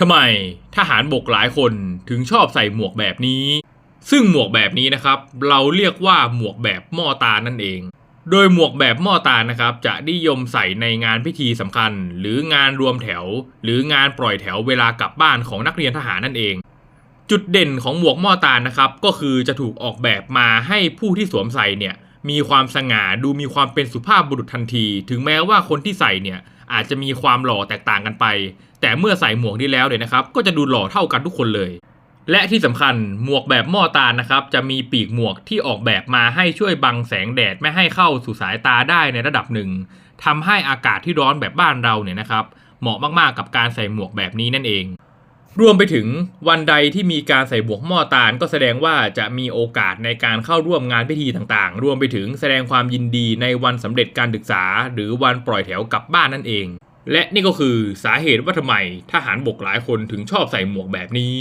ทำไมทหารบกหลายคนถึงชอบใส่หมวกแบบนี้ ซึ่งหมวกแบบนี้นะครับ เราเรียกว่าหมวกแบบหม้อตานั่นเอง โดยหมวกแบบหม้อตานะครับ จะนิยมใส่ในงานพิธีสำคัญ หรืองานรวมแถว หรืองานปล่อยแถวเวลากลับบ้านของนักเรียนทหารนั่นเอง จุดเด่นของหมวกหม้อตานะครับ ก็คือจะถูกออกแบบมาให้ผู้ที่สวมใส่เนี่ยมีความสง่าดูมีความเป็นสุภาพบุรุษทันที ถึงแม้ว่าคนที่ใส่เนี่ย อาจจะมีความหล่อแตกต่างกันไป แต่เมื่อใส่หมวกนี้แล้วเนี่ยนะครับ ก็จะดูหล่อเท่ากันทุกคนเลย และที่สำคัญหมวกแบบหม้อตาลนะครับ จะมีปีกหมวกที่ออกแบบมาให้ช่วยบังแสงแดดไม่ให้เข้าสู่สายตาได้ในระดับหนึ่งทำให้อากาศที่ร้อนแบบบ้านเราเนี่ยนะครับ เหมาะมากๆกับการใส่หมวกแบบนี้นั่นเอง รวมไปถึงวันใดที่มีการใส่บวกหม้อตาล ก็แสดงว่าจะมีโอกาสในการเข้าร่วมงานพิธีต่างๆ รวมไปถึงแสดงความยินดีในวันสำเร็จการศึกษา หรือวันปล่อยแถวกลับบ้านนั่นเอง และนี่ก็คือสาเหตุว่าทำไมทหารบกหลายคนถึงชอบใส่หมวกแบบนี้